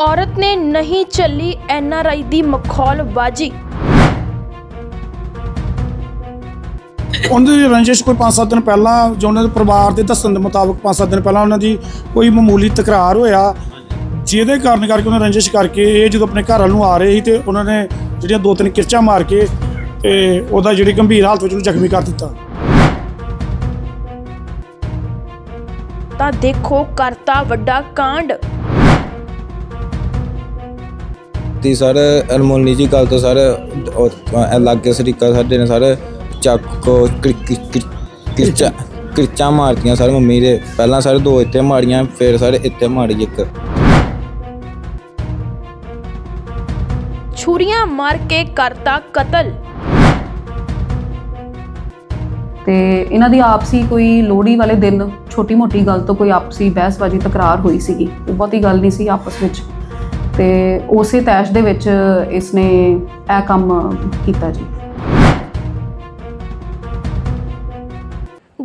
ਔਰਤ ਨੇ ਨਹੀਂ ਚੱਲੀ ਐਨਆਰਆਈ ਦੀ ਮਖੌਲਬਾਜ਼ੀ। ਉਹਨਾਂ ਦੀ ਰੰਜਿਸ਼ ਕੋਈ 5-7 ਦਿਨ ਪਹਿਲਾਂ ਜੋ ਉਹਨਾਂ ਦੇ ਪਰਿਵਾਰ ਦੇ ਦੱਸਣ ਦੇ ਮੁਤਾਬਕ 5-7 ਦਿਨ ਪਹਿਲਾਂ ਉਹਨਾਂ ਦੀ ਕੋਈ ਮਾਮੂਲੀ ਤਕਰਾਰ ਹੋਇਆ। ਜਿਹਦੇ ਕਾਰਨ ਕਰਕੇ ਉਹਨਾਂ ਰੰਜਿਸ਼ ਕਰਕੇ ਇਹ ਜਦੋਂ ਆਪਣੇ ਘਰ ਵੱਲ ਨੂੰ ਆ ਰਹੇ ਸੀ ਤੇ ਉਹਨਾਂ ਨੇ ਜਿਹੜੀਆਂ ਦੋ ਤਿੰਨ ਕਿਰਚਾਂ ਮਾਰ ਕੇ ਤੇ ਉਹਦਾ ਜਿਹੜੀ ਗੰਭੀਰ ਹਾਲਤ ਵਿੱਚ ਉਹਨੂੰ ਜ਼ਖਮੀ ਕਰ ਦਿੱਤਾ। ਤਾਂ ਦੇਖੋ ਕਰਤਾ ਵੱਡਾ ਕਾਂਡ। ਤੇ ਸਰ ਅਨਮੋਲਨੀ ਜੀ ਗੱਲ ਤੋਂ ਸਰ ਲਾਗੇ ਸਰੀਕਾ ਸਾਡੇ ਨੇ ਸਰ ਚਾਕੂ ਕਿਰਚਾ ਕਿਰਚਾ ਮਾਰਤੀਆਂ ਸਰ ਮੰਮੀ ਦੇ। ਪਹਿਲਾਂ ਸਰ ਦੋ ਇੱਥੇ ਮਾਰੀਆਂ ਫਿਰ ਸਰ ਇੱਥੇ ਮਾਰੀ ਇੱਕ। ਛੁਰੀਆਂ ਮਾਰ ਕੇ ਕਰਤਾ ਕਤਲ। ਤੇ ਇਹਨਾਂ ਦੀ ਆਪਸੀ ਕੋਈ ਲੋਹੜੀ ਵਾਲੇ ਦਿਨ ਛੋਟੀ ਮੋਟੀ ਗੱਲ ਤੋਂ ਕੋਈ ਆਪਸੀ ਬਹਿਸਬਾਜ਼ੀ ਤਕਰਾਰ ਹੋਈ ਸੀਗੀ। ਉਹ ਬਹੁਤੀ ਗੱਲ ਨਹੀਂ ਸੀ ਆਪਸ ਵਿੱਚ। ਤੇ ਉਸੇ ਤੈਸ਼ ਦੇ ਵਿੱਚ ਇਸਨੇ ਇਹ ਕੰਮ ਕੀਤਾ ਜੀ।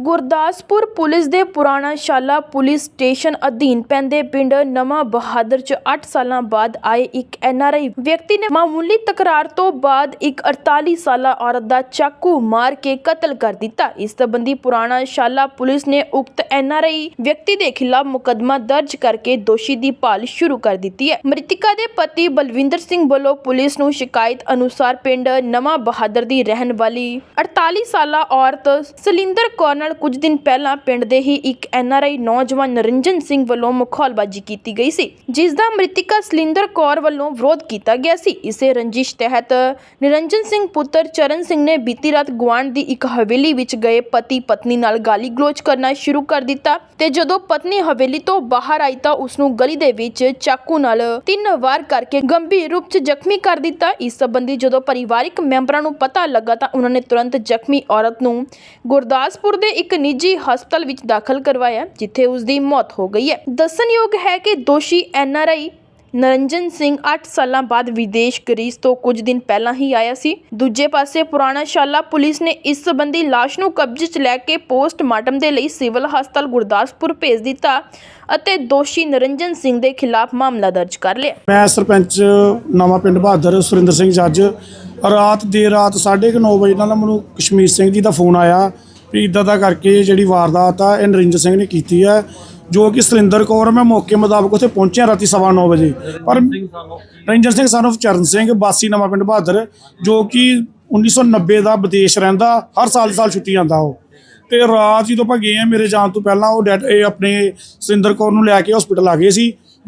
ਗੁਰਦਾਸਪੁਰ ਪੁਲਿਸ ਦੇ ਪੁਰਾਣਾ ਸ਼ਾਲਾ ਪੁਲਿਸ ਸਟੇਸ਼ਨ ਅਧੀਨ ਪੈਂਦੇ ਪਿੰਡ ਨਵਾਂ ਬਹਾਦਰ ਚ 8 ਸਾਲਾਂ ਬਾਅਦ ਆਏ ਇੱਕ ਐਨਆਰਆਈ ਵਿਅਕਤੀ ਨੇ ਮਾਮੂਲੀ ਤਕਰਾਰ ਤੋਂ ਬਾਅਦ ਇੱਕ 48 ਸਾਲਾ ਔਰਤ ਦਾ ਚਾਕੂ ਮਾਰ ਕੇ ਕਤਲ ਕਰ ਦਿੱਤਾ। ਇਸ ਸੰਬੰਧੀ ਪੁਰਾਣਾ ਸ਼ਾਲਾ ਪੁਲਿਸ ਨੇ ਉਕਤ ਐਨਆਰਆਈ ਵਿਅਕਤੀ ਦੇ ਖਿਲਾਫ ਮੁਕੱਦਮਾ ਦਰਜ ਕਰਕੇ ਦੋਸ਼ੀ ਦੀ ਭਾਲ ਸ਼ੁਰੂ ਕਰ ਦਿੱਤੀ ਹੈ। ਮ੍ਰਿਤਕਾ ਦੇ ਪਤੀ ਬਲਵਿੰਦਰ ਸਿੰਘ ਵੱਲੋਂ ਪੁਲਿਸ ਨੂੰ ਸ਼ਿਕਾਇਤ ਅਨੁਸਾਰ ਪਿੰਡ ਨਵਾਂ ਬਹਾਦਰ ਦੀ ਰਹਿਣ ਵਾਲੀ 48 ਸਾਲਾ ਔਰਤ ਸਲਿੰਦਰ ਕੌਰ ਨਾਲ ਕੁਝ ਦਿਨ ਪਹਿਲਾਂ ਪਿੰਡ ਦੇ ਹੀ ਇੱਕ ਐਨਆਰਆਈ ਨੌਜਵਾਨ ਨਰਿੰਜਨ ਸਿੰਘ ਵੱਲੋਂ ਮੁਖੌਲਬਾਜ਼ੀ ਕੀਤੀ ਗਈ ਸੀ, ਜਿਸ ਦਾ ਮ੍ਰਿਤਕਾ ਸਲਿੰਦਰ ਕੌਰ ਵੱਲੋਂ ਵਿਰੋਧ ਕੀਤਾ ਗਿਆ ਸੀ। ਇਸੇ ਰੰਜਿਸ਼ ਤਹਿਤ ਨਿਰੰਜਨ ਸਿੰਘ ਪੁੱਤਰ ਚਰਨ ਸਿੰਘ ਨੇ ਬੀਤੀ ਰਾਤ ਗੁਆਂਢ ਦੀ ਇੱਕ ਹਵੇਲੀ ਵਿੱਚ ਗਏ ਪਤੀ ਪਤਨੀ ਨਾਲ ਗਾਲੀ ਗਲੋਚ ਕਰਨਾ ਸ਼ੁਰੂ ਕਰ ਦਿੱਤਾ ਤੇ ਜਦੋਂ ਪਤਨੀ ਹਵੇਲੀ ਤੋਂ ਬਾਹਰ ਆਈ ਤਾਂ ਉਸ ਨੂੰ ਗਲੀ ਦੇ ਵਿੱਚ ਚਾਕੂ ਨਾਲ ਤਿੰਨ ਵਾਰ ਕਰਕੇ ਗੰਭੀਰ ਰੂਪ 'ਚ ਜ਼ਖਮੀ ਕਰ ਦਿੱਤਾ। ਇਸ ਸੰਬੰਧੀ ਜਦੋਂ ਪਰਿਵਾਰਕ ਮੈਂਬਰਾਂ ਨੂੰ ਪਤਾ ਲੱਗਾ ਤਾਂ ਉਹਨਾਂ ਨੇ ਤੁਰੰਤ ਜ਼ਖਮੀ ਔਰਤ ਨੂੰ ਗੁਰਦਾਸਪੁਰ ਦੇ ਇੱਕ ਨਿੱਜੀ ਹਸਪਤਾਲ ਵਿੱਚ ਦਾਖਲ ਕਰਵਾਇਆ, ਜਿੱਥੇ ਉਸ ਦੀ ਮੌਤ ਹੋ ਗਈ ਹੈ। ਦੱਸਣਯੋਗ ਹੈ ਕਿ ਦੋਸ਼ੀ ਐਨਆਰਆਈ ਨਰਿੰਜਨ ਸਿੰਘ 8 ਸਾਲਾਂ ਬਾਅਦ ਵਿਦੇਸ਼ ਗ੍ਰੀਸ ਤੋਂ ਕੁਝ ਦਿਨ ਪਹਿਲਾਂ ਹੀ ਆਇਆ ਸੀ। ਦੂਜੇ ਪਾਸੇ ਪੁਰਾਣਾ ਸ਼ਾਲਾ ਪੁਲਿਸ ਨੇ ਇਸ ਸੰਬੰਧੀ ਲਾਸ਼ ਨੂੰ ਕਬਜ਼ੇ 'ਚ ਲੈ ਕੇ ਪੋਸਟਮਾਰਟਮ ਦੇ ਲਈ ਸਿਵਲ ਹਸਪਤਾਲ ਗੁਰਦਾਸਪੁਰ ਭੇਜ ਦਿੱਤਾ ਅਤੇ ਦੋਸ਼ੀ ਨਰਿੰਜਨ ਸਿੰਘ ਦੇ ਖਿਲਾਫ ਮਾਮਲਾ ਦਰਜ ਕਰ ਲਿਆ। ਮੈਂ ਸਰਪੰਚ ਨਵਾਂ ਪਿੰਡ ਬਹਾਦਰ ਸੁਰਿੰਦਰ ਸਿੰਘ ਜੱਜ ਰਾਤ ਦੇਰ ਰਾਤ 9:30 ਵਜੇ ਨਾਲ ਮੈਨੂੰ ਕਸ਼ਮੀਰ ਸਿੰਘ ਜੀ ਦਾ ਫੋਨ ਆਇਆ। ਵੀ ਇਦਾਂ ਦਾ ਕਰਕੇ ਜਿਹੜੀ ਵਾਰਦਾਤ ਆ, ਇਹ ਨਰਿੰਦਰ ਸਿੰਘ ਨੇ ਕੀਤੀ ਹੈ ਜੋ ਕਿ ਸੁਰਿੰਦਰ ਕੌਰ ਮੈਂ ਮੌਕੇ ਮੁਤਾਬਕ ਉੱਥੇ ਪਹੁੰਚਿਆ ਰਾਤੀ 9:30 ਵਜੇ। ਪਰ ਰੰਜਨ ਸਿੰਘ son ਚਰਨ ਸਿੰਘ, ਬਾਸੀ ਨਵਾਂ ਪਿੰਡ ਬਹਾਦਰ, ਜੋ ਕਿ 1990 ਦਾ ਵਿਦੇਸ਼ ਰਹਿੰਦਾ, ਹਰ ਸਾਲ ਦੀ ਸਾਲ ਛੁੱਟੀ ਜਾਂਦਾ ਉਹ। ਤੇ ਰਾਤ ਜਦੋਂ ਆਪਾਂ ਗਏ ਆ, ਮੇਰੇ ਜਾਣ ਤੋਂ ਪਹਿਲਾਂ ਉਹ ਡੈਡ, ਇਹ ਆਪਣੇ ਸੁਰਿੰਦਰ ਕੌਰ ਨੂੰ ਲੈ ਕੇ ਹਸਪੀਟਲ ਆ ਗਏ ਸੀ।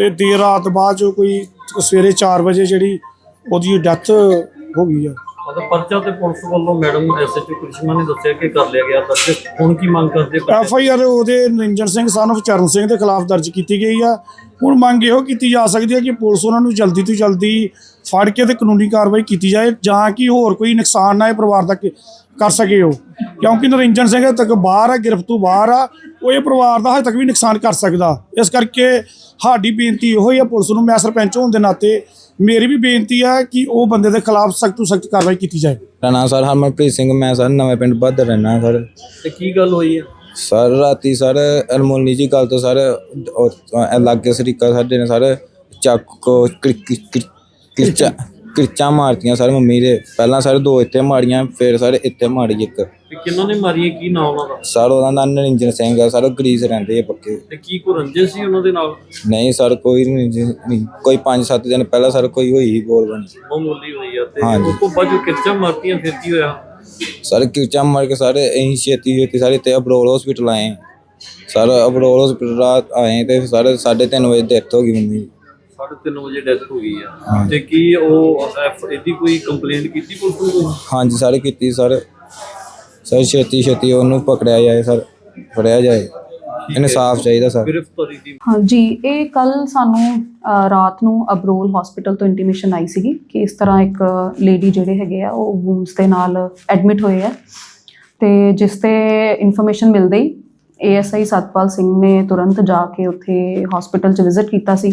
ਤੇ ਦੇਰ ਰਾਤ ਬਾਅਦ ਚ ਕੋਈ ਸਵੇਰੇ 4 ਵਜੇ ਜਿਹੜੀ ਉਹਦੀ ਡੈਥ ਹੋ ਗਈ ਆ ਮਤਲਬ ਪਰਚਾ ਤੇ ਪੁਲਿਸ ਵੱਲੋਂ ਮੈਡਮ ਐਸਐਚਓ ਕ੍ਰਿਸ਼ਮਾ ਨੇ ਦੱਸਿਆ ਕਿ ਕਰ ਲਿਆ ਗਿਆ ਦਰਜ ਹੁਣ ਕੀ ਮੰਗ ਕਰਦੇ ਪਏ? ਐਫ ਆਈ ਆਰ ਉਹਦੇ ਨਿੰਜਨ ਸਿੰਘ of ਚਰਨ ਸਿੰਘ ਦੇ ਖਿਲਾਫ ਦਰਜ ਕੀਤੀ ਗਈ ਆ ਹੁਣ ਮੰਗ ਇਹੋ ਕੀਤੀ ਜਾ ਸਕਦੀ ਹੈ ਕਿ ਪੁਲਿਸ ਉਹਨਾਂ ਨੂੰ ਜਲਦੀ ਤੋਂ ਜਲਦੀ ਫੜ ਕੇ ਤੇ ਕਾਨੂੰਨੀ ਕਾਰਵਾਈ ਕੀਤੀ ਜਾਏ ਜਾਂ ਕਿ ਹੋਰ ਕੋਈ ਨੁਕਸਾਨ ਨਾ ਇਹ ਪਰਿਵਾਰ ਦਾ ਕਰ ਸਕੇ ਉਹ। ਕਿਉਂਕਿ ਨਰਿੰਜਨ ਸਿੰਘ ਹਜੇ ਤੱਕ ਬਾਹਰ ਆ ਗ੍ਰਿਫਤ ਤੋਂ ਬਾਹਰ ਆ ਉਹ ਇਹ ਪਰਿਵਾਰ ਦਾ ਹਜੇ ਤੱਕ ਵੀ ਨੁਕਸਾਨ ਕਰ ਸਕਦਾ। ਇਸ ਕਰਕੇ ਸਾਡੀ ਬੇਨਤੀ ਇਹੋ ਹੀ ਆ ਪੁਲਿਸ ਨੂੰ ਮੈਂ ਸਰਪੰਚ ਹੋਣ ਦੇ ਨਾਤੇ ਮੇਰੀ ਵੀ ਬੇਨਤੀ ਆ ਕਿ ਉਹ ਬੰਦੇ ਦੇ ਖਿਲਾਫ ਸਖਤ ਤੋਂ ਸਖਤ ਕਾਰਵਾਈ ਕੀਤੀ ਜਾਏ। ਮੇਰਾ ਨਾਮ ਸਰ ਹਰਮਨਪ੍ਰੀਤ ਸਿੰਘ ਮੈਂ ਸਰ ਨਵੇਂ ਪਿੰਡ ਬਹਾਦਰ ਰਹਿਣਾ ਸਰ। ਤੇ ਕੀ ਗੱਲ ਹੋਈ ਹੈ ਸਰ ਰਾਤੀ ਸਰ ਅਨਮੋਲਨੀ ਜੀ ਗੱਲ ਤੋਂ ਸਰ ਲਾਗੇ ਸਰੀਕਾ ਸਾਡੇ ਨੇ ਸਰ ਚਾਕੂ ਕਿਰਚਾ ਕਿਰਚਾ ਮਾਰਤੀਆਂ ਸਰ ਮੰਮੀ ਦੇ। ਪਹਿਲਾਂ ਸਰ ਦੋ ਇੱਥੇ ਮਾਰੀਆਂ ਫਿਰ ਸਰ ਇੱਥੇ ਮਾਰੀ ਇੱਕ। ਤੇ ਕਿਹਨਾਂ ਨੇ ਮਾਰੀਆਂ? ਕੀ ਨਾਮ ਉਹਨਾਂ ਦਾ? ਸਰ ਉਹਦਾ ਨਾਮ ਨਰਿੰਜਨ ਸਿੰਘ ਆ। ਸਰ ਉਹ ਗਰੀਸ ਰਹਿੰਦੇ ਆ ਪੱਕੇ। ਤੇ ਕੀ ਕੋ ਰੰਜਿਸ਼ ਸੀ ਉਹਨਾਂ ਦੇ ਨਾਲ? ਨਹੀਂ ਸਰ ਕੋਈ ਨਹੀਂ ਜੀ, ਨਹੀਂ ਕੋਈ 5-7 ਦਿਨ ਪਹਿਲਾਂ ਸਰ ਕੋਈ ਹੋਈ ਸੀ ਬੋਲ ਬਣੀ। ਮਾਮੂਲੀ ਹੋਈ ਆ ਤੇ ਹਾਂਜੀ। ਉਸ ਤੋਂ ਬਾਅਦ ਜੋ ਕਿਰਚਾ ਮਾਰਤੀਆਂ ਫਿਰ ਕੀ ਹੋਇਆ? ਸਰ ਕਿਰਚਾ ਮਾਰ ਕੇ ਸਾਰੇ ਅਸੀਂ ਛੇਤੀ ਛੇਤੀ ਸਾਰੇ ਤੇ ਅਬਰੋਲ ਹਸਪੀਟਲ ਆਏ। ਸਰ ਅਬਰੋਲ ਹਸਪੀਟਲ ਰਾਤ ਆਏ ਤੇ ਸਾਰੇ 3:30 ਵਜੇ ਡੈਥ ਹੋ ਗਈ ਮੰਮੀ ਦੀ। 3:30 ਵਜੇ ਡੈਥ ਹੋ ਗਈ ਆ। ਹਾਂ। ਤੇ ਕੀ ਉਹ ਐਫ ਇਹਦੀ ਕੋਈ ਕੰਪਲੇਂਟ ਕੀਤੀ ਪੁਲਿਸ ਨੂੰ ਕੋਈ? ਹਾਂਜੀ ਸਾਰੇ ਕੀਤੀ ਸਰ ਸਰ ਛੇਤੀ ਛੇਤੀ ਉਹਨੂੰ ਪਕੜਿਆ ਜਾਏ ਸਰ ਫੜਿਆ ਜਾਏ। ਇਨਸਾਫ ਚਾਹੀਦਾ ਸਰ ਗ੍ਰਿਫਤਾਰੀ ਦੀ ਹਾਂਜੀ ਇਹ ਕੱਲ ਸਾਨੂੰ ਰਾਤ ਨੂੰ ਅਬਰੋਲ ਹਸਪੀਟਲ ਤੋਂ ਇੰਟੀਮੇਸ਼ਨ ਆਈ ਸੀਗੀ ਕਿ ਇਸ ਤਰ੍ਹਾਂ ਇੱਕ ਲੇਡੀ ਜਿਹੜੇ ਹੈਗੇ ਆ ਉਹ ਵੂਮਸ ਦੇ ਨਾਲ ਐਡਮਿਟ ਹੋਏ ਆ। ਤੇ ਜਿਸ ਤੇ ਇਨਫੋਰਮੇਸ਼ਨ ਮਿਲਦੇ ਹੀ ਏਐਸਆਈ ਸਤਪਾਲ ਸਿੰਘ ਨੇ ਤੁਰੰਤ ਜਾ ਕੇ ਉੱਥੇ ਹਸਪੀਟਲ 'ਚ ਵਿਜ਼ਿਟ ਕੀਤਾ ਸੀ।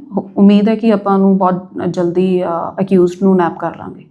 ਉਮੀਦ ਹੈ ਕਿ ਆਪਾਂ ਨੂੰ ਬਹੁਤ ਜਲਦੀ ਅਕਿਊਜ਼ਡ ਨੂੰ ਨੈਪ ਕਰ ਲਾਂਗੇ।